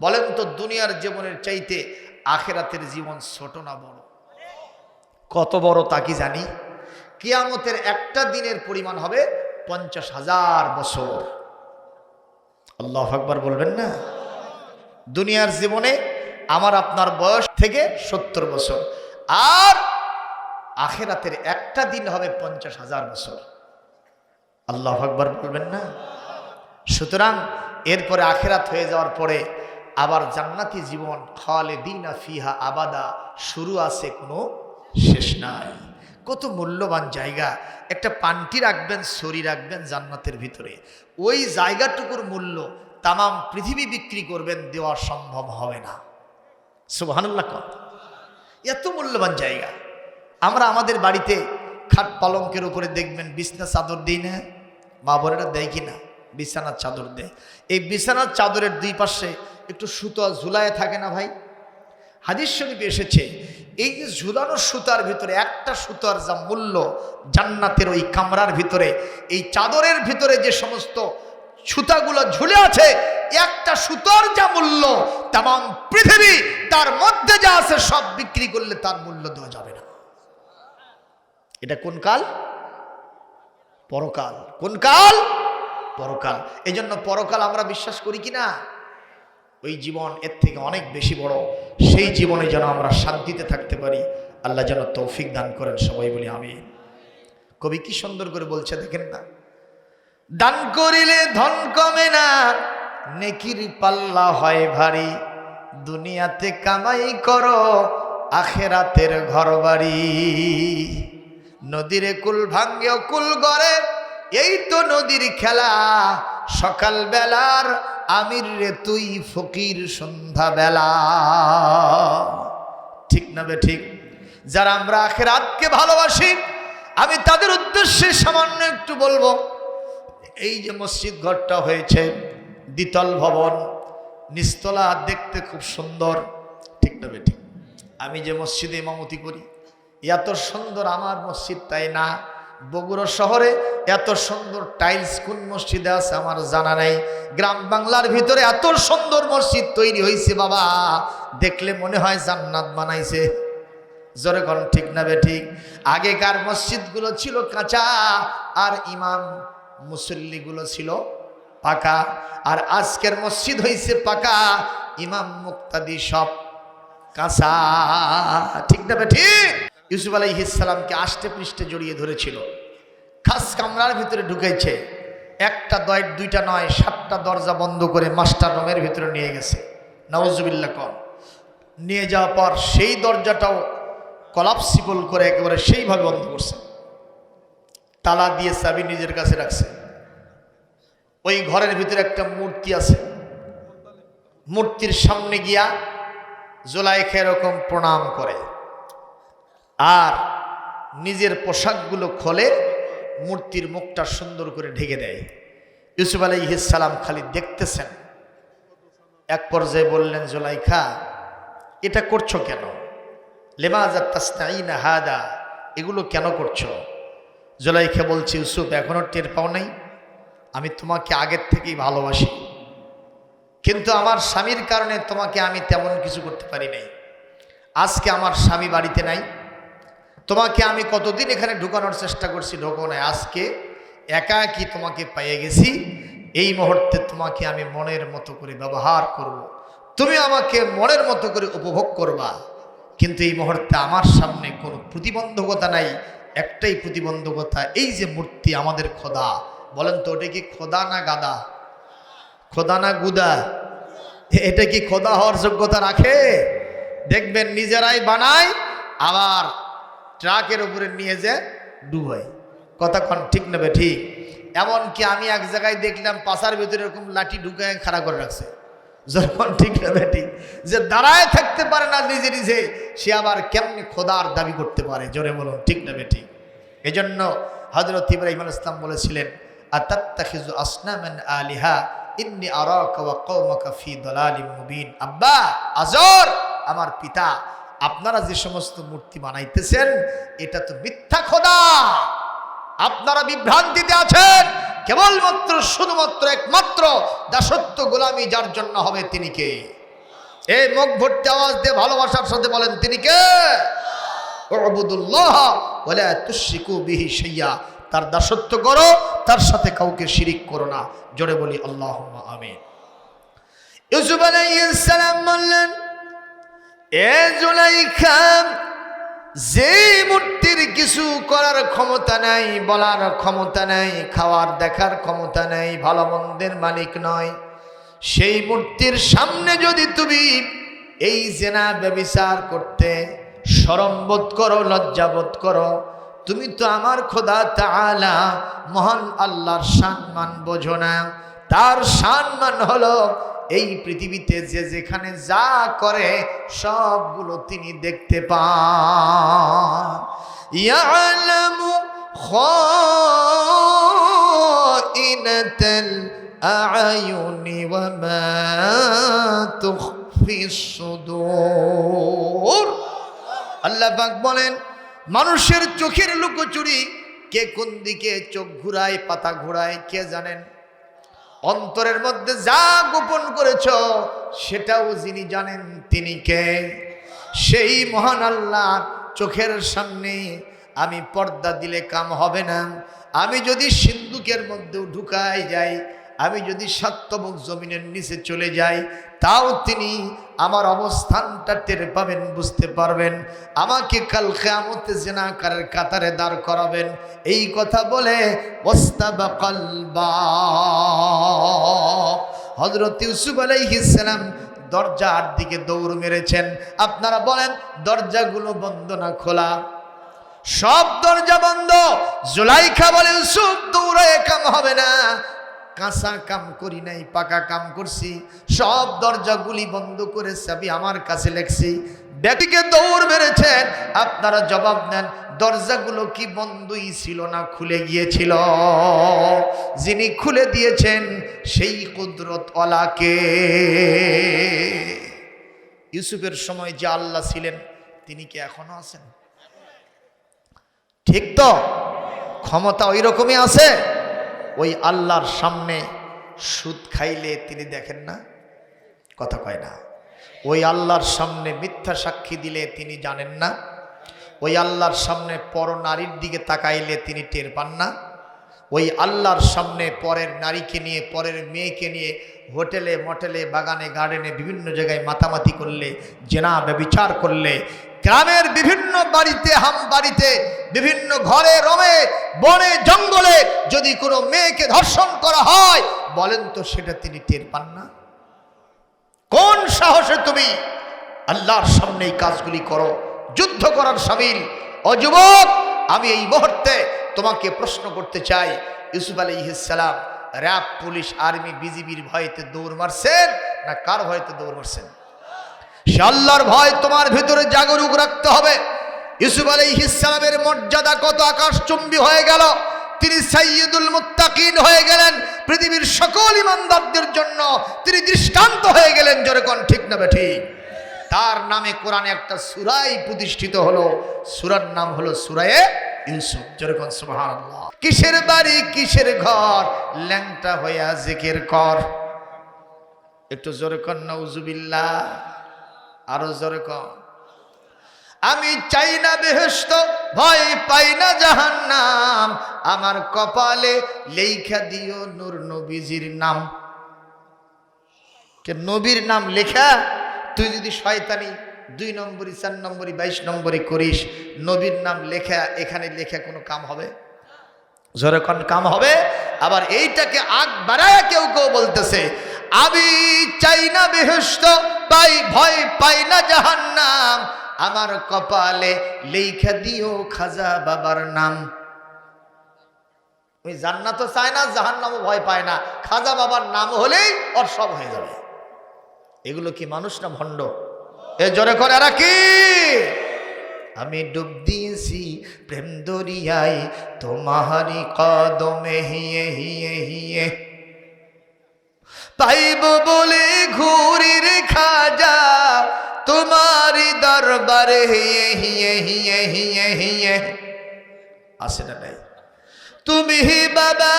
বলেন তো দুনিয়ার জীবনের চাইতে আখেরাতের জীবন ছোট না বড়? কত বড় তা কি জানি? কিয়ামতের একটা দিনের পরিমাণ হবে পঞ্চাশ হাজার বছর। আল্লাহ আকবার বলবেন না? দুনিয়ার জীবনে আমার আপনার বয়স থেকে সত্তর বছর, আর আখেরাতের একটা দিন হবে পঞ্চাশ হাজার বছর। আল্লাহ আকবার বলবেন না? সুতরাং এরপরে আখেরাত হয়ে যাওয়ার পরে আবার জান্নাতি জীবন খালে দিনা ফিহা আবাদা, শুরু আছে কোনো শেষ নাই। কত মূল্যবান জায়গা। একটা পান্টি রাখবেন সরি রাখবেন জান্নাতের ভিতরে। ওই জায়গাটুকুর মূল্য তামাম পৃথিবী বিক্রি করবেন, দেওয়া সম্ভব হবে না। সুবহানাল্লাহ কত এত মূল্যবান জায়গা। আমরা আমাদের বাড়িতে খাট পালঙ্কের উপরে দেখবেন বিছনা চাদর দিই না। মা বোনেরা দেয় কি না? বিছানার চাদর দেয়। এই বিছানার চাদরের দুই পাশে একটু সুতো ঝুলায় থাকে না ভাই? হাদিস শরীফে এসেছে, এই যে ঝুলানো সুতার ভিতরে একটা সুতার যা মূল্য জান্নাতের ওই কামরার ভিতরে, এই চাদরের ভিতরে যে সমস্ত সুতাগুলো ঝুলে আছে, একটা সুতোর যা মূল্য তাম পৃথিবী তার মধ্যে যা আছে সব বিক্রি করলে তার মূল্য দেওয়া যাবে না। এটা কোন কাল? পরকাল। কোন কাল? পরকাল। এই জন্য পরকাল আমরা বিশ্বাস করি কি না? ওই জীবন এর থেকে অনেক বেশি বড়। সেই জীবনে যেন আমরা শান্তিতে থাকতে পারি, আল্লাহ যেন তৌফিক দান করেন, সবাই বলি আমি কবি কি সুন্দর করে বলছে দেখেন না? দান করিলে ধন কমে না, নেকির পাল্লা হয় ভারী। দুনিয়াতে কামাই করো, আখেরাতের ঘর বাড়ি নদীরে কুল ভাঙ্গেও কুল গড়ে, এই তো নদীর খেলা। সকাল বেলার আমির রে, তুই ফকির সন্ধ্যা বেলা ঠিক না বে, ঠিক? যারা আমরা আখেরাতকে ভালোবাসি, আমি তাদের উদ্দেশ্যে সামান্য একটু বলব। এই যে মসজিদ ঘরটা হয়েছে, দ্বিতল ভবন, নিস্তলা দেখতে খুব সুন্দর। ঠিক না বে, ঠিক? আমি যে মসজিদে ইমামতি করি, এত সুন্দর আমার মসজিদ তাই না? বগুড়া শহরে এত সুন্দর টাইলস কোন মসজিদে আছে আমার জানা নাই। গ্রাম বাংলার ভিতরে এত সুন্দর মসজিদ তৈরি হয়েছে বাবা। দেখলে মনে হয় জান্নাত বানাইছে। জোরে কোন, ঠিক না ঠিক? আগেকার মসজিদগুলো ছিল কাঁচা আর ইমাম মুসল্লিগুলো ছিল পাকা। আর আজকের মসজিদ হয়েছে পাকা, ইমাম মুক্তাদি সব কাঁচা। ঠিক না ঠিক? ইউসুফ আলাইহিসালামকে আষ্টে পৃষ্ঠে জড়িয়ে ধরেছিল। খাস কামরার ভিতরে ঢুকেছে। একটা দয়, দুইটা নয়, সাতটা দরজা বন্ধ করে মাস্টার রুমের ভিতরে নিয়ে গেছে। নওয়াজুবিল্লা কম নিয়ে যাওয়ার পর সেই দরজাটাও কলাপসিবল করে একেবারে সেইভাবে বন্ধ করছে। তালা দিয়ে চাবি নিজের কাছে রাখছে। ওই ঘরের ভিতরে একটা মূর্তি আছে। মূর্তির সামনে গিয়া জোলাইখা এরকম প্রণাম করে। আর নিজের পোশাকগুলো খোলে, মূর্তির মুখটা সুন্দর করে ঢেকে দেয়। ইউসুফ আলাইহিসালাম খালি দেখতেছেন। এক পর্যায়ে বললেন, জোলাইখা, এটা করছ কেন? লেমাজা তাস্তাইনা হাদা, এগুলো কেন করছ? জোলাইখা বলছে, ইউসুফ এখনও টের পাও নাই। আমি তোমাকে আগের থেকেই ভালোবাসি। কিন্তু আমার স্বামীর কারণে তোমাকে আমি তেমন কিছু করতে পারি নাই। আজকে আমার স্বামী বাড়িতে নাই। তোমাকে আমি কতদিন এখানে ঢুকানোর চেষ্টা করছি ঢোকো নাই, আজকে একা কি তোমাকে পেয়ে গেছি? এই মুহূর্তে তোমাকে আমি মনের মতো করে ব্যবহার করব। তুমি আমাকে মনের মতো করে উপভোগ করবা, কিন্তু এই মুহূর্তে আমার সামনে কোনো প্রতিবন্ধকতা নাই, একটাই প্রতিবন্ধকতা, এই যে মূর্তি আমাদের খোদা। বলেন তো, ওটা কি খোদা না গাদা? খোদা না গুদা? এটা কি খোদা হওয়ার যোগ্যতা রাখে? দেখবেন নিজেরাই বানায়, আবার ট্রাকের উপরে নিয়ে যে ডুবাই। কতক্ষণ ঠিক নেবে ঠিক? এমনকি আমি এক জায়গায় দেখলাম পাশার ভিতরে এরকম লাঠি ঢুকে খাড়া করে রাখছে। যখন ঠিক নেবে ঠিক? যে দাঁড়ায় থাকতে পারে না নিজে নিজে, সে আবার কেমনি খোদার দাবি করতে পারে? জোরে বলুন, ঠিক নেবে ঠিক? এজন্য হজরত ইব্রাহিম আল ইসলাম বলেছিলেন আব্বা, আজর, আমার পিতা আপনারা যে সমস্ত মূর্তি বানাইতেছেন, এটা তো মিথ্যা খোদা। আপনারা বিভ্রান্তিতে আছেন। কেবলমাত্র, শুধুমাত্র একমাত্র দাসত্ব গোলামি যার জন্য হবে তিনি কে? এই মুখ ভর্তি আওয়াজ দিয়ে ভালোবাসার সাথে বলেন, তিনি কে? উবুদুল্লাহ ওয়ালা তুশরিকু বিহি তার দাসত্ব করো, তার সাথে কাউকে শিরিক করো না। জোরে বলি আল্লাহ আমিন। ইউসুফ আলাইহিস সালাম বললেন এ জুলাইখা যে মূর্তির কিছু করার ক্ষমতা নাই, বলার ক্ষমতা নাই, খাওয়ার দেখার ক্ষমতা নাই, ভালো মন্দের মালিক নয়, সেই মূর্তির সামনে যদি তুমি এই জেনা ব্যবিচার করতে সরম্বোধ করো, লজ্জাবোধ করো, তুমি তো আমার খোদা তাআলা মহান আল্লাহর সম্মান বোঝো না। তার সম্মান হলো এই পৃথিবীতে যে যেখানে যা করে, সবগুলো তিনি দেখতে পান। ইয়ালামু আল্লাহ পাক বলেন, মানুষের চোখের লুকোচুরি কে কোন দিকে চোখ ঘুরায়, পাতা ঘুরায়, কে জানেন? অন্তরের মধ্যে যা গোপন করেছ, সেটাও যিনি জানেন তিনি কে? সেই মহান আল্লাহ চোখের সামনে আমি পর্দা দিলে কাম হবে না। আমি যদি সিন্ধুকের মধ্যেও ঢুকাই যাই আমি যদি সাত্তবক জমিনের নিচে চলে যাই, তাও তিনি আমার অবস্থানটা টের পাবেন, বুঝতে পারবেন। আমাকে কাল কেয়ামতে জেনাকারের কাতারে দাঁড় করাবেন। এই কথা বলে হজরত ইউসুফ আলাইহিসালাম দরজার দিকে দৌড় মেরেছেন। আপনারা বলেন, দরজাগুলো বন্ধ না খোলা? সব দরজা বন্ধ। জুলাইখা বলে, ইউসুফ, দৌড়ে কাম হবে না। কাঁচা কাম করি নাই, পাকা কাম করছি। সব দরজাগুলি বন্ধ করে চাবি আমার কাছে লেখছি, ব্যক্তিকে দৌড় মেরেছেন, আপনারা জবাব দেন, দরজাগুলো কি বন্ধই ছিল না, খুলে গিয়েছিল। যিনি খুলে দিয়েছেন, সেই কুদরত অলাকে ইউসুফের সময় যে আল্লাহ ছিলেন, তিনি কি এখনও আছেন? ঠিক তো? ক্ষমতা ওই রকমই আছে? ওই আল্লাহর সামনে সুদ খাইলে তিনি দেখেন না? কথা কয় না। ওই আল্লাহর সামনে মিথ্যা সাক্ষী দিলে তিনি জানেন না। ওই আল্লাহর সামনে পর নারীর দিকে তাকাইলে তিনি টের পান না। ওই আল্লাহর সামনে পরের নারীকে নিয়ে, পরের মেয়েকে নিয়ে হোটেলে, মটেলে, বাগানে, গার্ডেনে বিভিন্ন জায়গায় মাতামাতি করলে, জেনা, ব্যবিচার করলে গ্রামের বিভিন্ন বাড়িতে, হাম বাড়িতে, বিভিন্ন ঘরে, রমে, বনে, জঙ্গলে যদি কোনো মেয়েকে ধর্ষণ করা হয়, বলেন তো সেটা তিনি টের পান না। কোন সাহসে তুমি আল্লাহর সামনে এই কাজগুলি করো? যুদ্ধ করার সামিল। অযুবক আমি এই মুহূর্তে তোমাকে প্রশ্ন করতে চাই। ইউসুফ আলী ইসালাম র্যাব, পুলিশ, আর্মি, বিজিবির ভয়েতে দৌড় মারছেন না কার ভয়েতে দৌড় মারছেন? সে আল্লাহর ভয় তোমার ভিতরে জাগরুক রাখতে হবে। ইউসুফ আলী ইসলামের মর্যাদা কত আকাশচুম্বী হয়ে গেল। তিনি সাইয়দুল মুত্তাকিন হয়ে গেলেন পৃথিবীর সকল ইমানদারদের জন্য। তিনি দৃষ্টান্ত হয়ে গেলেন যেরকম ঠিক না ঠিক তার নামে কোরআনে একটা সুরাই প্রতিষ্ঠিত হলো। সুরার নাম হলো সুরায়ে ইউসুফ। যেরকম সুবহান কিসের বাড়ি, কিসের ঘর? ল্যাংটা হইয়া জিকির কর। একটু জোরে কর নউজুবিল্লাহ। আরও জোরে কর আমি চাই না বেহস্ত ভয় পাই না জাহান নাম আমার কপালে লেখা দিও নূর নবীজির নাম। কে নবীর নাম লেখা? তুই যদি শয়তানি দুই নম্বরই, চার নম্বরই, বাইশ নম্বরই করিস, নবীর নাম লেখা, এখানে লেখা কোনো কাম হবে? যখন কাম হবে? আবার এইটাকে আগ বাড়ায় কেউ কেউ বলতেছে আমি চাই না বেহস্ত পাই ভয় পাই না জাহান্নাম। আমার কপালে লেখা দিও খাজা বাবার নাম। ওই জান্নাতও চায় না, জাহান্নামও ভয় পায় না। খাজা বাবার নাম হলেই ওর সব হয়ে যাবে। এগুলো কি মানুষ না ভণ্ড? এ জোরে করে এরা কি? আমি ডুব দিয়েছি প্রেম দরিয়ায় তোমারি কদমে হিয়ে হিয়ে হিয়ে। পাইব বলে ঘুরি রে খাজা তোমারি দরবারে হিয়ে হিয়ে হিয়ে হিয়ে হিয়ে। আসে না নাই। তুমি বাবা,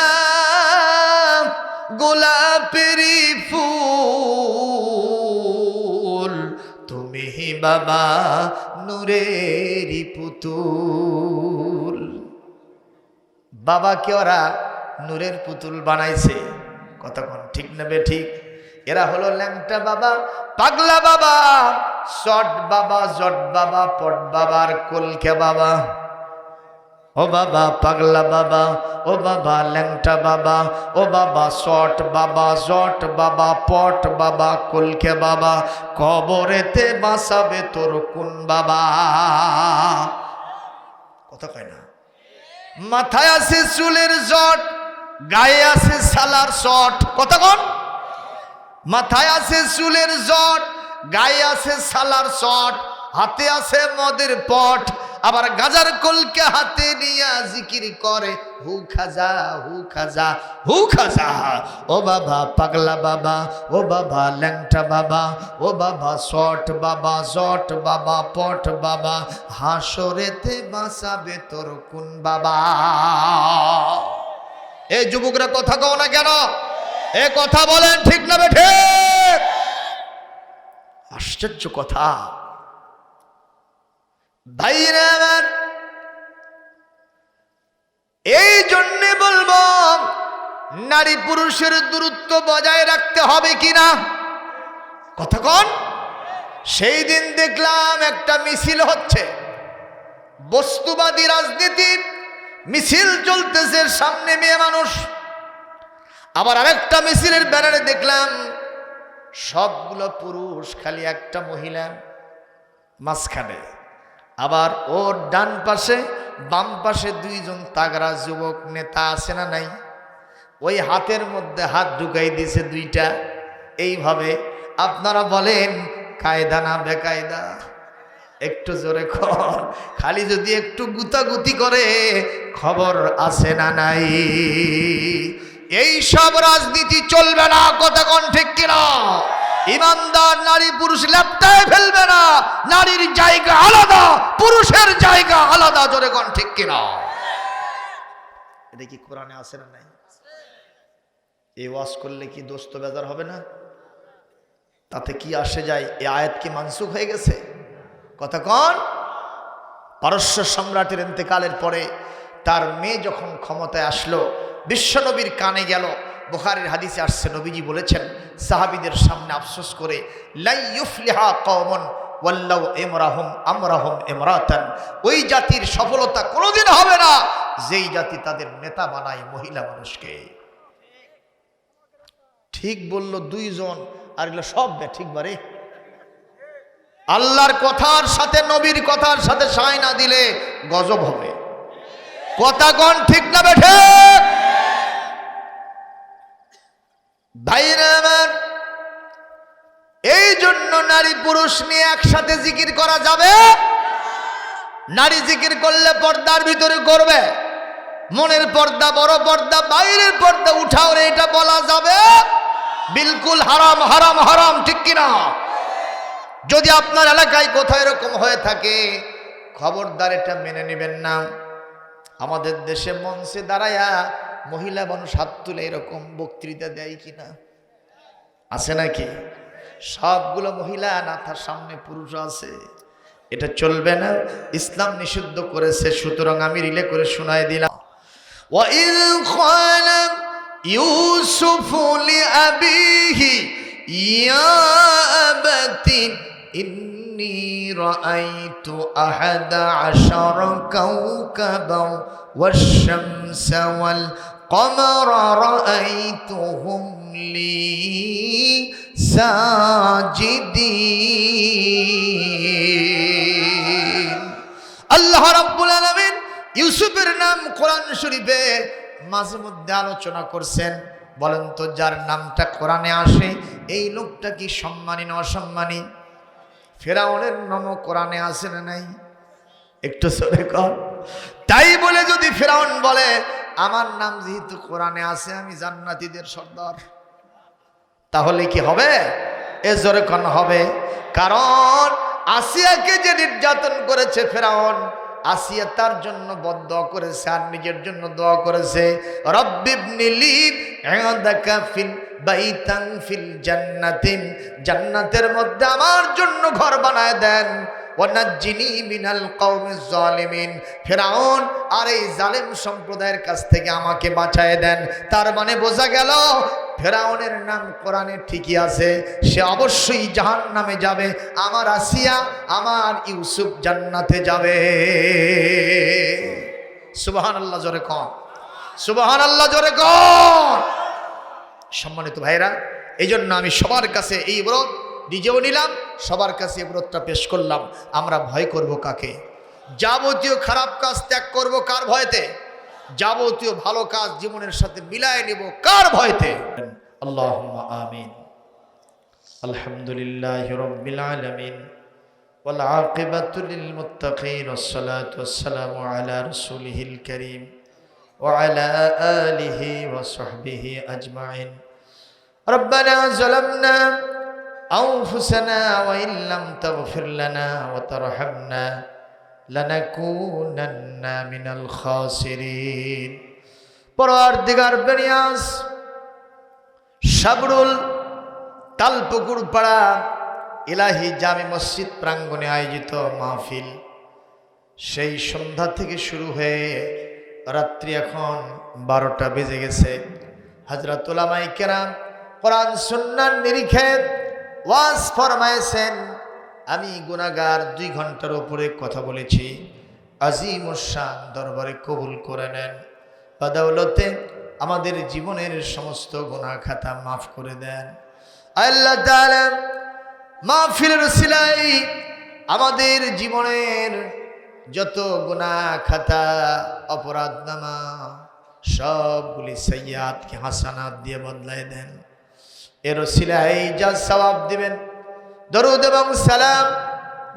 গোলাপেরি ফুল। তুমি বাবা, নূরেরই পুতুল। বাবাকে ওরা নূরের পুতুল বানাইছে। কতক্ষণ? ঠিক নেবে ঠিক? এরা হলো ল্যাংটা বাবা, পাগলা বাবা শট বাবা, জট বাবা, পট বাবার কলকে বাবা। ও বাবা পাগলা বাবা, ও বাবা ল্যাংটা বাবা, ও বাবা শট বাবা, জট বাবা, পট বাবা, কলকে বাবা। কবরেতে বাসাবে তোর কোন বাবা? কথা কয় না? মাথায় আছে চুলের জট গায়ে আছে সালার শট। কতক্ষণ মাথায় আছে চুলের জট, গায়ে আছে সালার শট, হাতে আছে মদের পট। আবার গাজার কলকে হাতে নিয়ে জিকির করে, হু খাজা হু খাজা হু খাজা। ও বাবা, পাগলা বাবা, ও বাবা, ল্যাংটা বাবা, ও বাবা, শট বাবা, জট বাবা, পট বাবা, হাসরেতে বাঁচাবে তোর কোন বাবা? এই যুবকরা কথা কও না কেন? এ কথা বলেন ঠিক না বেঠে? আশ্চর্য কথা। ভাইরা আমার, এই জন্যে বলব, নারী পুরুষের দূরত্ব বজায় রাখতে হবে কিনা কথা কন। সেই দিন দেখলাম একটা মিছিল হচ্ছে। বস্তুবাদী রাজনীতির মিছিল চলতেছে, সামনে মেয়ে মানুষ। আবার আরেকটা মিছিলের ব্যানারে দেখলাম, সবগুলো পুরুষ, খালি একটা মহিলা মাঝখানে। আবার ওর ডান পাশে, বাম পাশে দুইজন তাগরা যুবক নেতা আছে না নাই? ওই হাতের মধ্যে হাত ঢুকাই দিয়েছে দুইটা। এইভাবে আপনারা বলেন, কায়দা না বেকায়দা? একটু জোরে কর। খালি যদি একটু গুতাগুতি করে, খবর আছে না নাই? এই সব রাজনীতি চলবে না কতক্ষণ ঠিক কিনা? ইমানদার নারী, পুরুষ ল্যাপটায় ফেলবে না। নারীর জায়গা আলাদা, পুরুষের জায়গা আলাদা, জোরে কোন ঠিক কিনা? এটা কি কোরআনে আছে না নাই? এই ওয়াজ করলে কি দোস্ত বেজার হবে না? তাতে কি আসে যায়? এ আয়াত কি মানসুখ হয়ে গেছে? কন। পারস্য সম্রাটের ইন্তেকালের পরে তার মেয়ে যখন ক্ষমতায় আসলো বিশ্বনবীর কানে গেল। বুখারের হাদিসে আসছে, নবীজি বলেছেন, সাহাবিদের সামনে আফসোস করে লাইয়ুফলিহা কওমন ওয়াল্লাউ ইমরাহুম আমরাহুম ইমরাতান। ওই জাতির সফলতা কোনোদিন হবে না। যেই জাতি তাদের নেতা বানায়, মহিলা মানুষকে। ঠিক বলল দুইজন, আর এগুলো সব ঠিক বারে। আল্লাহর কথার সাথে নবীর কথার সাথে সাই না দিলে গজব হবে। কথা কোন ঠিক না বেঠে ভাইরা এই জন্য নারী পুরুষ নিয়ে একসাথে জিকির করা যাবে? নারী জিকির করলে পর্দার ভিতরে করবে মনের পর্দা, বড় পর্দা, বাইরের পর্দা, উঠাও এটা বলা যাবে? বিলকুল হারাম হারাম হারাম, ঠিক কিনা? যদি আপনার এলাকায় কোথায় এরকম হয়ে থাকে, খবরদার এটা মেনে নেবেন না। আমাদের দেশে মঞ্চে দাঁড়ায়া মহিলা মানুষ হাত তুলে এরকম বক্তৃতা দেয় কিনা? আছে নাকি? সবগুলো মহিলা নাথার সামনে পুরুষ আছে। এটা চলবে না। ইসলাম নিষিদ্ধ করেছে, সুতরাং আমি রিলে করে শোনায় দিলাম। ইউসুফুলি আবিহি ইয়া إني رأيت أحد عشر كوكبا والشمس والقمر رأيتهم لي ساجدين আল্লাহ রাব্বুল আলামিন ইউসুফের নাম কোরআন শরীফে মাঝে মধ্যে আলোচনা করছেন বলেন তো যার নামটা কোরআনে আসে এই লোকটা কি সম্মানী না অসম্মানী ফেরাউনের নামও কোরআনে আসে না নাই? একটু সরে কর। তাই বলে যদি ফেরাউন বলে, আমার নাম যেহেতু কোরআনে আছে, আমি জান্নাতীদের সর্দার। তাহলে কি হবে? এ জোরে কন হবে। কারণ আসিয়াকে যে নির্যাতন করেছে ফেরাউন, আসিয়া তার জন্য বদ্ধ করেছে আর নিজের জন্য দোয়া করেছে। রব্বিবনিলি ইনদাকা ফিল বাইতাং ফিল জান্নাতিন, জান্নাতের মধ্যে আমার জন্য ঘর বানায় দেন। ওয়ানাজ্জিনি মিনাল কওমিজ জালিমিন ফেরাউন আর এই জালেম সম্প্রদায়ের কাছ থেকে আমাকে বাঁচায় দেন। তার মানে বোঝা গেল, ফেরাউনের নাম কোরআনে ঠিকই আছে, সে অবশ্যই জাহান নামে যাবে, আমার আসিয়া, আমার ইউসুফ জান্নাতে যাবে। সুবাহান আল্লাহ জোরে কন। সুবাহান আল্লাহ জোরে কন। সম্মানিত ভাইরা এই জন্য আমি সবার কাছে এই ব্রত নিজেও নিলাম সবার কাছে এই ব্রতটা পেশ করলাম আমরা ভয় করব কাকে যাবতীয় খারাপ কাজ ত্যাগ করব কার ভয়তে যাবতীয় ভালো কাজ জীবনের সাথে মিলায় নেব কার ভয়তে আল্লাহ আমিন আলহামদুলিল্লাহ রব্বিল আলামিন والعاقبة للمتقين والصلاة والسلام على رسوله الكريم وعلى آله وصحبه أجمعين ربنا ظلمنا أنفسنا وإن لم تغفر لنا وترحمنا لنكونن من الخاسرين পরওয়ারদিগার বেনিয়াস সাবরুল তালপুকুর পাড়া ইলাহি জামি মসজিদ প্রাঙ্গণে আয়োজিত মাহফিল সেই সন্ধ্যা থেকে শুরু হয়ে রাত্রি এখন বারোটা বেজে গেছে। হাজরত ওলামাই কেরাম কোরআন সন্ন্যার নিরিখে ওয়াজ ফরমায়েছেন। আমি গুনাগার দুই ঘণ্টার উপরে কথা বলেছি। আজিম শান দরবারে কবুল করে নেন। বাদাউলতে আমাদের জীবনের সমস্ত গুনাহ খাতা মাফ করে দেন। আল্লাহ মাহফিলের সিলাই আমাদের জীবনের যত গুণা খাতা অপরাধ নামা সবগুলি সৈয়াদকে হাসানাত দিয়ে বদলাই দেন। এর সিলাই যা সবাব দিবেন, দরুদ এবং সালাম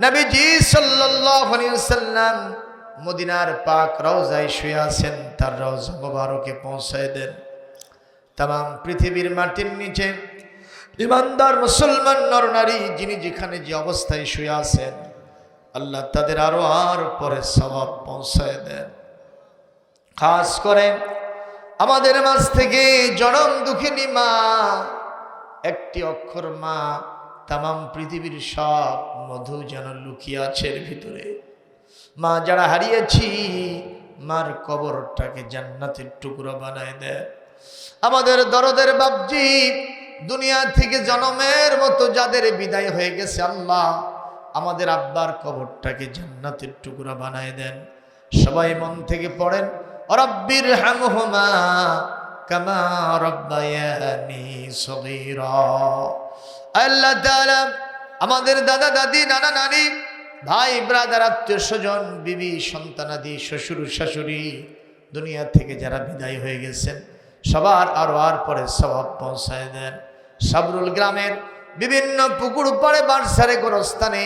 নবীজি সাল্লাম মদিনার পাক রওজায় শুয়ে আছেন, তার রওজা মোবারকে পৌঁছায় দেন। তাম পৃথিবীর মাটির নিচে ইমানদার মুসলমান নরনারী যিনি যেখানে যে অবস্থায় শুয়ে আছেন, আল্লাহ তাদের আরও আর পরে স্বভাব পৌঁছায় দেন। খাস করে আমাদের মাঝ থেকে জনম দুঃখিনী মা, একটি অক্ষর মা তাম পৃথিবীর সব মধু যেন লুকিয়ে আছে ভিতরে। মা, যারা হারিয়েছি, মার কবরটাকে জান্নাতের টুকরো বানায় দেয় আমাদের দরদের বাবজি দুনিয়া থেকে জনমের মতো যাদের বিদায় হয়ে গেছে, আল্লাহ আমাদের আব্বার কবরটাকে জান্নাতের টুকরা বানায় দেন। সবাই মন থেকে পড়েন রব্বির হামহুমা কামা রব্বায়ানি সগীরা। আল্লাহ তাআলা আমাদের দাদা, দাদি, নানা, নানি, ভাই, ব্রাদার, আত্মীয় স্বজন, বিবি সন্তানাদি শ্বশুর, শাশুড়ি, দুনিয়া থেকে যারা বিদায় হয়ে গেছেন, সবার আরও আর পরে স্বভাব পৌঁছায় দেন। সাবরুল গ্রামের বিভিন্ন পুকুর পাড়ে বারসারে গোরস্থানে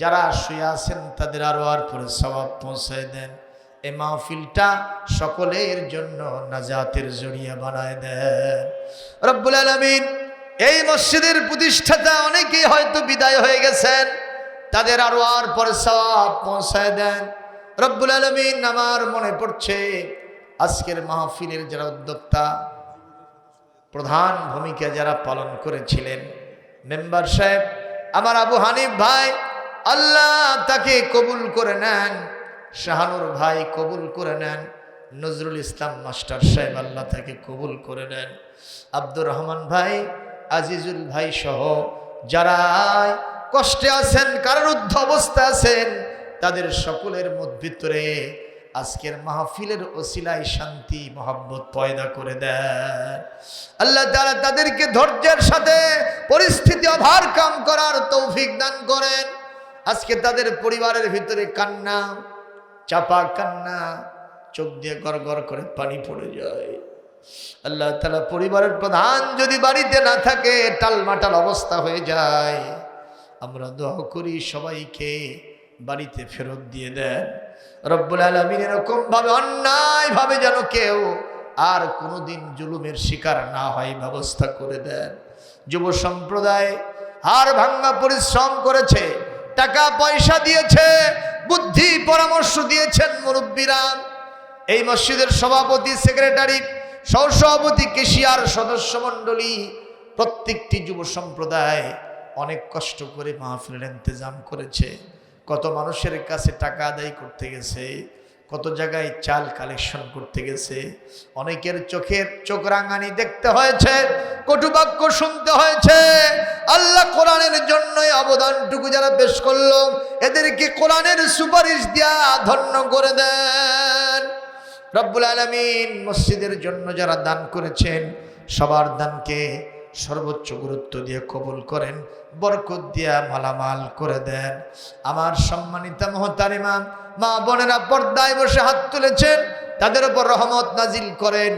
যারা শুয়ে আছেন, তাদের আরও আর পরে স্বভাব পৌঁছায় দেন। এই মাহফিলটা সকলের জন্য নাজাতের জড়িয়ে বানায় দেন। রব্বুল আলমিন, এই মসজিদের প্রতিষ্ঠাতা অনেকেই হয়তো বিদায় হয়ে গেছেন, তাদের আরও আর পরে সব পৌঁছায় দেন। রব্বুল আলমিন, আমার মনে পড়ছে আজকের মাহফিলের যারা উদ্যোক্তা, প্রধান ভূমিকা যারা পালন করেছিলেন, মেম্বার সাহেব, আমার আবু হানিফ ভাই, আল্লাহ তাকে কবুল করে নেন। শাহানুর ভাই কবুল করে নেন। নজরুল ইসলাম মাস্টার সাহেব আল্লাহ তাকে কবুল করে নেন। আব্দুর রহমান ভাই, আজিজুল ভাই সহ যারা কষ্টে আছেন কারারুদ্ধ অবস্থা আছেন, তাদের সকলের মধ্যে ভিতরে আজকের মাহফিলের ওসিলায় শান্তি, মহাব্বত পয়দা করে দেন। আল্লাহ তারা তাদেরকে ধৈর্যের সাথে পরিস্থিতি অভার কাম করার তৌফিক দান করেন। আজকে তাদের পরিবারের ভিতরে কান্না চাপা কান্না, চোখ দিয়ে গড় করে পানি পড়ে যায়। আল্লাহ তালা পরিবারের প্রধান যদি বাড়িতে না থাকে, টালমাটাল অবস্থা হয়ে যায়। আমরা দোয়া করি সবাইকে বাড়িতে ফেরত দিয়ে দেন। রব্বুল আলমিন এরকম ভাবে অন্যায় ভাবে যেন কেউ আর কোনোদিন জুলুমের শিকার না হয় ব্যবস্থা করে দেন। যুব সম্প্রদায় হার ভাঙ্গা পরিশ্রম করেছে, টাকা পয়সা দিয়েছে বুদ্ধি পরামর্শ দিয়েছেন মুরব্বীরা। এই মসজিদের সভাপতি, সেক্রেটারি, সহসভাপতি, কেশিয়ার সদস্য মণ্ডলী প্রত্যেকটি যুব সম্প্রদায় অনেক কষ্ট করে মাহফিলের ইন্তজাম করেছে। কত মানুষের কাছে টাকা আদায় করতে গেছে কত জায়গায় চাল কালেকশন করতে গেছে। অনেকের চোখের চোখ রাঙানি দেখতে হয়েছে কটুবাক্য শুনতে হয়েছে। আল্লাহ কোরআনের জন্যই অবদানটুকু যারা পেশ করল, এদেরকে কোরআনের সুপারিশ দিয়া ধন্য করে দেন। রব্বুল আলমিন মসজিদের জন্য যারা দান করেছেন, সবার দানকে সর্বোচ্চ গুরুত্ব দিয়ে কবুল করেন, বরকত দিয়া মালামাল করে দেন। আমার সম্মানিতা মহতারিমা মা বোনেরা পর্দায় বসে হাত তুলেছেন, তাদের উপর রহমত নাজিল করেন।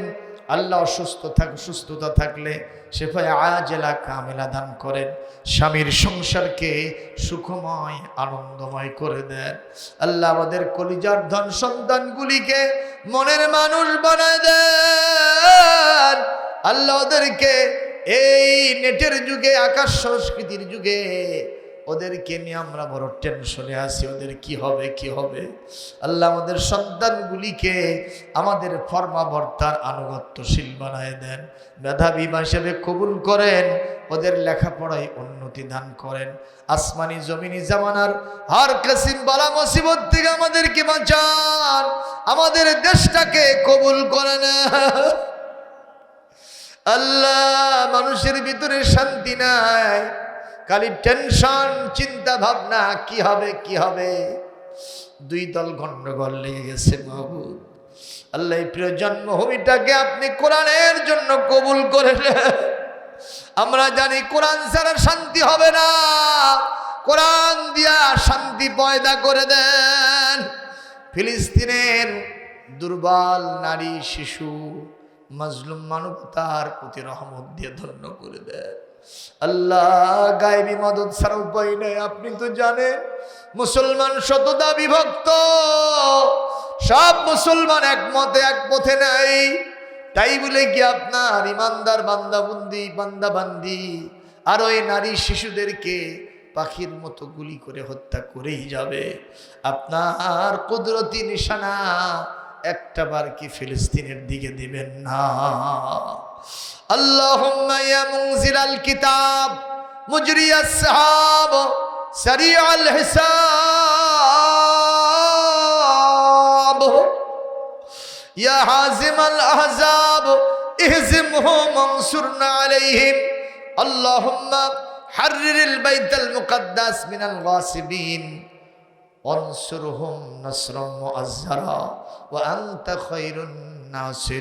আল্লাহ অসুস্থ থাক, সুস্থতা থাকলে সে সেফায় আজেলা কামেলা দান করেন। স্বামীর সংসারকে সুখময়, আনন্দময় করে দেন। আল্লাহ আমাদের কলিজার ধন সন্তানগুলিকে মনের মানুষ বানায় দেন। আল্লাহ ওদেরকে এই নেটের যুগে, আকাশ সংস্কৃতির যুগে ওদেরকে নিয়ে আমরা বড় টেনশনে আছি, ওদের কি হবে কি হবে? আল্লাহ আমাদের সন্তানগুলিকে আমাদের ফর্মাবর্তার আনুগত্যশীল বানায় দেন, মেধাবী হিসেবে কবুল করেন, ওদের লেখাপড়ায় উন্নতি দান করেন। আসমানি, জমিনি জামানার হার কাসিম বালা মুসিবত থেকে আমাদেরকে বাঁচান, আমাদের দেশটাকে কবুল করেন আল্লাহ, মানুষের ভিতরে শান্তি নাই। খালি টেনশন চিন্তা ভাবনা কি হবে কি হবে? দুই দল গন্ডগোল লেগে গেছে মাহবুদ আল্লাহ প্রিয় জন্মভূমিটাকে আপনি কোরআনের জন্য কবুল করে নেন। আমরা জানি কোরআন ছাড়া শান্তি হবে না। কোরআন দিয়া শান্তি পয়দা করে দেন। ফিলিস্তিনের দুর্বল নারী, শিশু, মাজলুম মানবতার প্রতি রহমত দিয়ে ধন্য করে দেন। আল্লাহ গায়েবী মদত ছাড়া উপায় নেই, আপনি তো জানেন মুসলমান শতদা বিভক্ত। সব মুসলমান একমতে, এক পথে নাই। তাই বলে কি আপনার ইমানদার বান্দাবন্দি, বান্দাবান্দি, আর ওই নারী শিশুদেরকে পাখির মতো গুলি করে হত্যা করেই যাবে। আপনার কুদরতি নিশানা একটা বার কি ফিলিস্তিনের দিকে দিবেন না। اللهم يا منزل الكتاب مجري السحاب سريع الحساب. يا حازم الأحزاب اهزمهم وانصرنا عليهم. اللهم حرر البيت المقدس من الغاصبين. وانصرهم نصرا مؤزرا وأنت خير الناصرين.